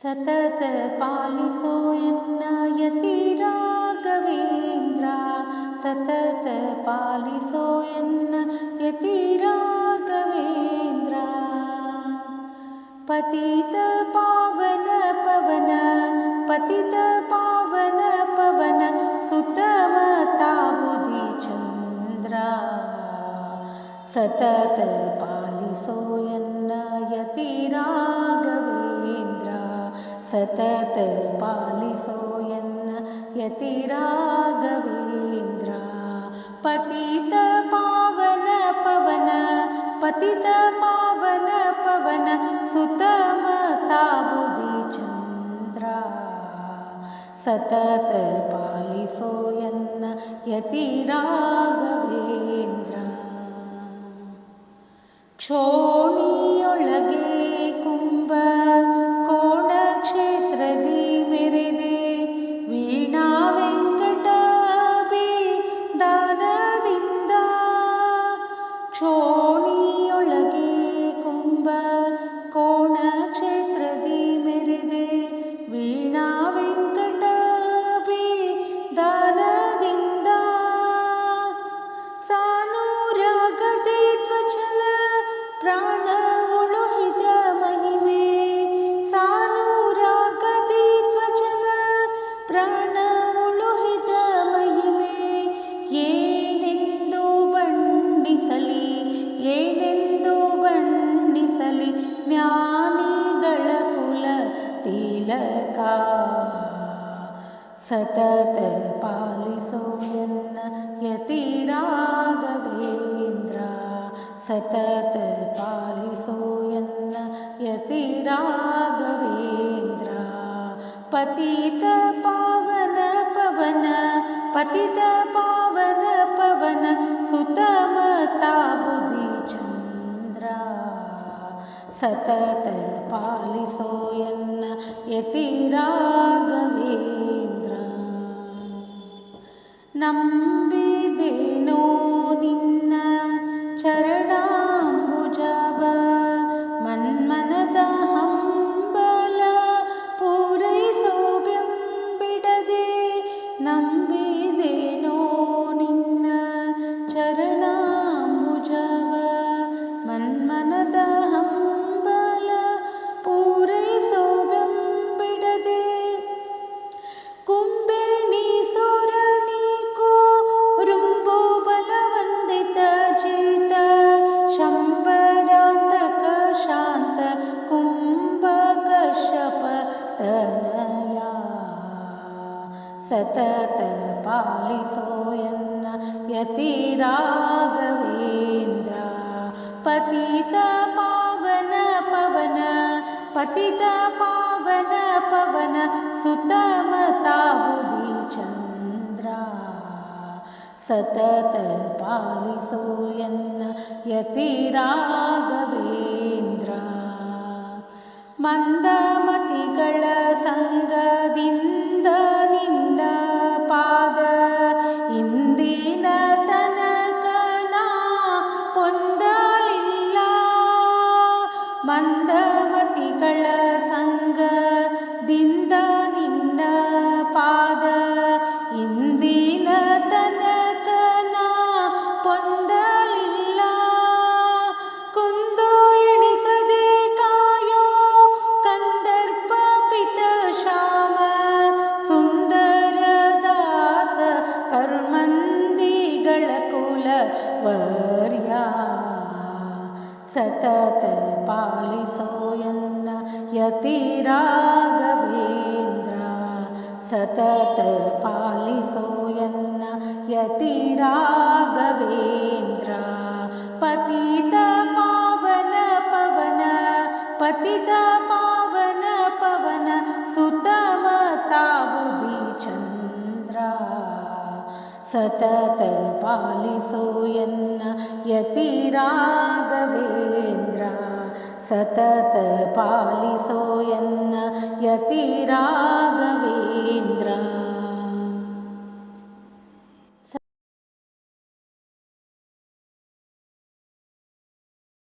सतत पालिसो यति राघवेन्द्र। सतत पालिसो यति राघवेन्द्र। पतित पावन पवन पतित पावन पवन सुतमता बुधिचन्द्र सतत पालिसो यति राघवेन्द्र सतत पालिसो यति राघवेन्द्र पतित पावन पवन पतित पावन पवन सुतमता बुधिचन्द्र सतत पालिसो यति राघवेन्द्र क्षोणियोळगे कुम्भ प्राण उळुहित महिमे सानुरागते त्वचन प्राण उळुहित महिमे ಏನೆಂದು ಬಣ್ಣಿಸಲಿ ಏನೆಂದು ಬಣ್ಣಿಸಲಿ ಜ್ಞಾನಿಗಳ ಕುಲ ತಿಲಕ ಸತತ ಪಾಲಿಸೋ ಯತಿ ರಾಘವೇಂದ್ರ सतत पालिसोऽयन्न यतिरागवेन्द्रा पतित पावन पवन पतित पावन पवन सुतमता बुधिचन्द्रा सतत पालिसोऽयन्न यतिरागवेन्द्रा नम्बिदेनो धेनोनि शरणा सतत पालिसोयन् यति रागवेन्द्रा पतितपावन पवन पतितपावन पवन सुतमता बुदि चन्द्रा सतत पालिसोयन् यतिरागवेन्द्रा मन्दमतिकळसङ्ग ಮಂದಮತಿಗಳ ಸಂಗದಿಂದ सतत पालिसोयन् यतिरागवेन्द्रा सतत पालिसोयन् यतिरागवेन्द्रा पतित पावन पवन पतित पावन पवन सुतमता बुधिचन्द्र सतत पालिसोऽयन्न यतिरागवेन्द्रा सतत पालिसोयन् यति रागवे